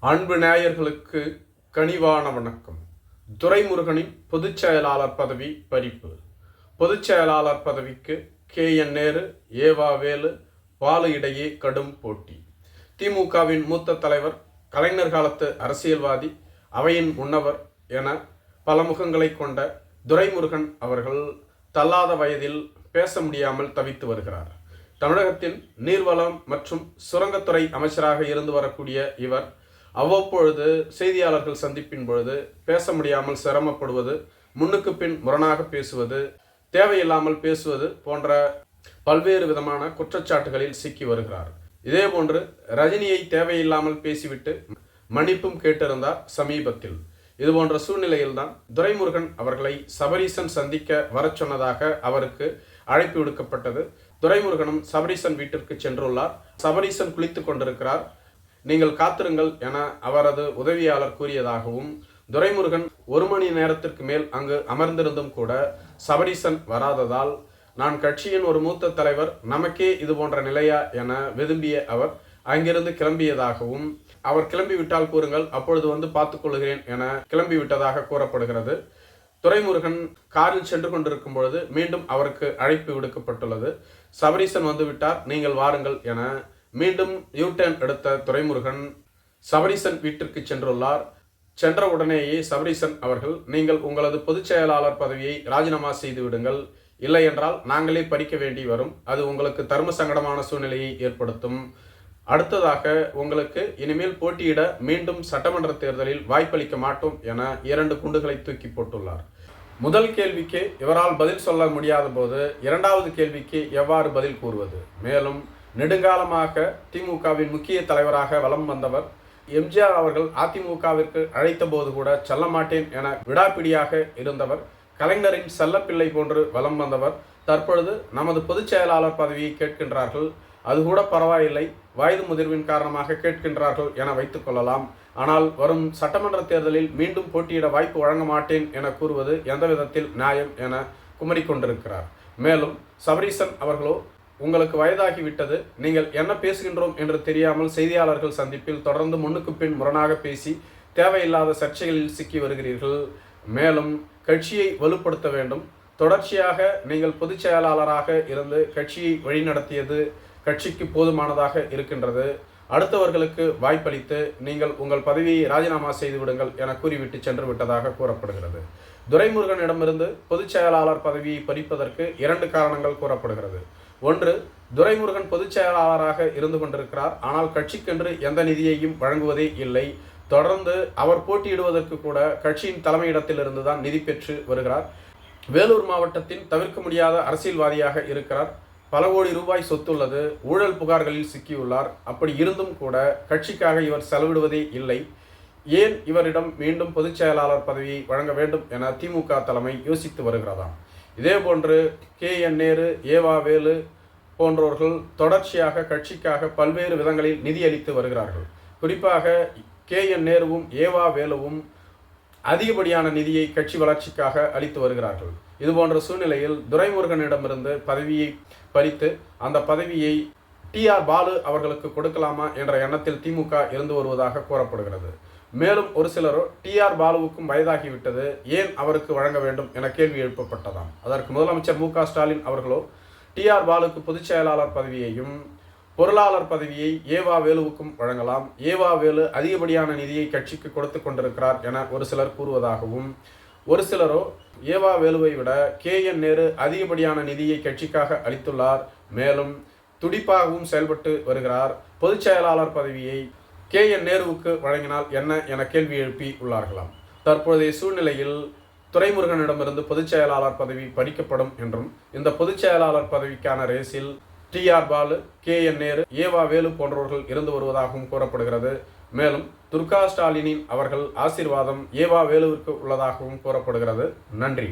அன்பு நேயர்களுக்கு கனிவான வணக்கம். துரைமுருகனின் பொதுச் செயலாளர் பதவி பறிப்பு. பொதுச் செயலாளர் பதவிக்கு கே. என். நேரு ஏவா வேலு பாலு இடையே கடும் போட்டி. திமுகவின் மூத்த தலைவர் கலைஞர் காலத்து அரசியல்வாதி அவையின் முன்னவர் என பல முகங்களை கொண்ட துரைமுருகன் அவர்கள் தள்ளாத வயதில் பேச முடியாமல் தவித்து வருகிறார். தமிழகத்தில் நீர்வளம் மற்றும் சுரங்கத்துறை அமைச்சராக இருந்து வரக்கூடிய இவர் அவ்வப்பொழுது செய்தியாளர்கள் சந்திப்பின் பொழுது பேச முடியாமல் சிரமப்படுவது முன்னுக்கு பின் முரணாக பேசுவது தேவையில்லாமல் பேசுவது போன்ற பல்வேறு விதமான குற்றச்சாட்டுகளில் சிக்கி வருகிறார். இதேபோன்று ரஜினியை தேவையில்லாமல் பேசிவிட்டு மன்னிப்பும் கேட்டிருந்தார் சமீபத்தில். இது போன்ற சூழ்நிலையில்தான் துரைமுருகன் அவர்களை சபரீசன் சந்திக்க வர சொன்னதாக அவருக்கு அழைப்பு விடுக்கப்பட்டது. துரைமுருகனும் சபரீசன் வீட்டிற்கு சென்றுள்ளார். சபரீசன் குளித்துக் கொண்டிருக்கிறார். நீங்கள் காத்திருங்கள் என அவரது உதவியாளர் கூறியதாகவும் துரைமுருகன் ஒரு மணி நேரத்திற்கு மேல் அங்கு அமர்ந்திருந்தும் கூட சபரீசன் வராததால் நான் கட்சியின் ஒரு மூத்த தலைவர் நமக்கே இது போன்ற நிலையா என விரும்பிய அவர் அங்கிருந்து கிளம்பியதாகவும் அவர் கிளம்பிவிட்டால் கூறுங்கள் அப்பொழுது வந்து பார்த்துக்கொள்கிறேன் என கிளம்பி விட்டதாக கூறப்படுகிறது. துரைமுருகன் காரில் சென்று கொண்டிருக்கும் பொழுது மீண்டும் அவருக்கு அழைப்பு விடுக்கப்பட்டுள்ளது. சபரீசன் வந்துவிட்டார் நீங்கள் வாருங்கள் என மீண்டும் யூடர்ன் எடுத்த துரைமுருகன் சபரீசன் வீட்டிற்கு சென்றுள்ளார். சென்ற உடனேயே சபரீசன் அவர்கள் நீங்கள் உங்களது பொதுச் செயலாளர் பதவியை ராஜினாமா செய்து விடுங்கள். இல்லை என்றால் நாங்களே பறிக்க வேண்டி வரும். அது உங்களுக்கு தர்ம சங்கடமான சூழ்நிலையை ஏற்படுத்தும். அடுத்ததாக உங்களுக்கு இனிமேல் போட்டியிட மீண்டும் சட்டமன்ற தேர்தலில் வாய்ப்பளிக்க மாட்டோம் என இரண்டு குண்டுகளை தூக்கி போட்டுள்ளார். முதல் கேள்விக்கு இவரால் பதில் சொல்ல முடியாத போது இரண்டாவது கேள்விக்கு எவ்வாறு பதில் கூறுவது? மேலும் நெடுங்காலமாக திமுகவின் முக்கிய தலைவராக வலம் வந்தவர் எம்ஜிஆர் அவர்கள் அதிமுகவிற்கு அழைத்த போது கூட செல்ல மாட்டேன் என விடாப்பிடியாக இருந்தவர் கலைஞரின் செல்லப்பிள்ளை போன்று வலம் வந்தவர் தற்பொழுது நமது பொதுச் செயலாளர் பதவியை கேட்கின்றார்கள். அது கூட பரவாயில்லை வயது முதிர்வின் காரணமாக கேட்கின்றார்கள் என வைத்துக் கொள்ளலாம். ஆனால் வரும் சட்டமன்ற தேர்தலில் மீண்டும் போட்டியிட வாய்ப்பு வழங்க மாட்டேன் என கூறுவது எந்த விதத்தில் நியாயம் என குமரிக்கொண்டிருக்கிறார். மேலும் சபரீசன் அவர்களோ உங்களுக்கு வயதாகிவிட்டது நீங்கள் என்ன பேசுகின்றோம் என்று தெரியாமல் செய்தியாளர்கள் சந்திப்பில் தொடர்ந்து முன்னுக்கு பின் முரணாக பேசி தேவையில்லாத சர்ச்சைகளில் சிக்கி வருகிறீர்கள். மேலும் கட்சியை வலுப்படுத்த வேண்டும். தொடர்ச்சியாக நீங்கள் பொதுச் செயலாளராக இருந்து கட்சியை வழிநடத்தியது கட்சிக்கு போதுமானதாக இருக்கின்றது. அடுத்தவர்களுக்கு வாய்ப்பளித்து நீங்கள் உங்கள் பதவியை ராஜினாமா செய்து விடுங்கள் என கூறிவிட்டு சென்று விட்டதாக கூறப்படுகிறது. துரைமுருகனிடமிருந்து பொதுச் செயலாளர் பதவியை பறிப்பதற்கு இரண்டு காரணங்கள் கூறப்படுகிறது. ஒன்று துரைமுருகன் பொதுச் செயலாளராக இருந்து கொண்டிருக்கிறார். ஆனால் கட்சிக்கென்று எந்த நிதியையும் வழங்குவதே இல்லை. தொடர்ந்து அவர் போட்டியிடுவதற்கு கூட கட்சியின் தலைமையிடத்திலிருந்து தான் நிதி பெற்று வருகிறார். வேலூர் மாவட்டத்தின் தவிர்க்க முடியாத அரசியல்வாதியாக இருக்கிறார். பல கோடி ரூபாய் சொத்துள்ளது ஊழல் புகார்களில் சிக்கியுள்ளார். அப்படி இருந்தும் கூட கட்சிக்காக இவர் செலவிடுவதே இல்லை. ஏன் இவரிடம் மீண்டும் பொதுச் செயலாளர் பதவியை வழங்க வேண்டும் என திமுக தலைமை யோசித்து வருகிறதாம். இதேபோன்று கே என் நேரு ஏவா வேலு போன்றவர்கள் தொடர்ச்சியாக கட்சிக்காக பல்வேறு விதங்களில் நிதியளித்து வருகிறார்கள். குறிப்பாக கே என் நேருவும் ஏவா வேலுவும் அதிகப்படியான நிதியை கட்சி வளர்ச்சிக்காக அளித்து வருகிறார்கள். இது போன்ற சூழ்நிலையில் துரைமுருகனிடமிருந்து பதவியை பறித்து அந்த பதவியை டி ஆர் பாலு அவர்களுக்கு கொடுக்கலாமா என்ற எண்ணத்தில் திமுக இருந்து வருவதாக கூறப்படுகிறது. மேலும் ஒரு சிலரோ டி ஆர் பாலுவுக்கும் வயதாகிவிட்டது ஏன் அவருக்கு வழங்க வேண்டும் என கேள்வி எழுப்பப்பட்டதாம். அதற்கு முதலமைச்சர் மு க ஸ்டாலின் அவர்களோ டி ஆர் பாலுக்கு பொதுச் செயலாளர் பதவியையும் பொருளாளர் பதவியை ஏவா வேலுவுக்கும் வழங்கலாம். ஏவா வேலு அதிகப்படியான நிதியை கட்சிக்கு கொடுத்து கொண்டிருக்கிறார் என ஒரு சிலர் கூறுவதாகவும் ஒரு சிலரோ ஏவா வேலுவை விட கே என் நேரு அதிகப்படியான நிதியை கட்சிக்காக அளித்துள்ளார். மேலும் துடிப்பாகவும் செயல்பட்டு வருகிறார். பொதுச் செயலாளர் பதவியை கே என் நேருவுக்கு வழங்கினால் என்ன என கேள்வி எழுப்பி உள்ளார்களாம். தற்போதைய சூழ்நிலையில் துரைமுருகனிடமிருந்து பொதுச் செயலாளர் பதவி பறிக்கப்படும் என்றும் இந்த பொதுச் செயலாளர் பதவிக்கான ரேஸில் T R Baalu K N Nehru E V Velu போன்றவர்கள் இருந்து வருவதாகவும் கூறப்படுகிறது. மேலும் துர்கா ஸ்டாலினின் அவர்கள் ஆசீர்வாதம் ஏவா வேலுவிற்கு உள்ளதாகவும் கூறப்படுகிறது. நன்றி.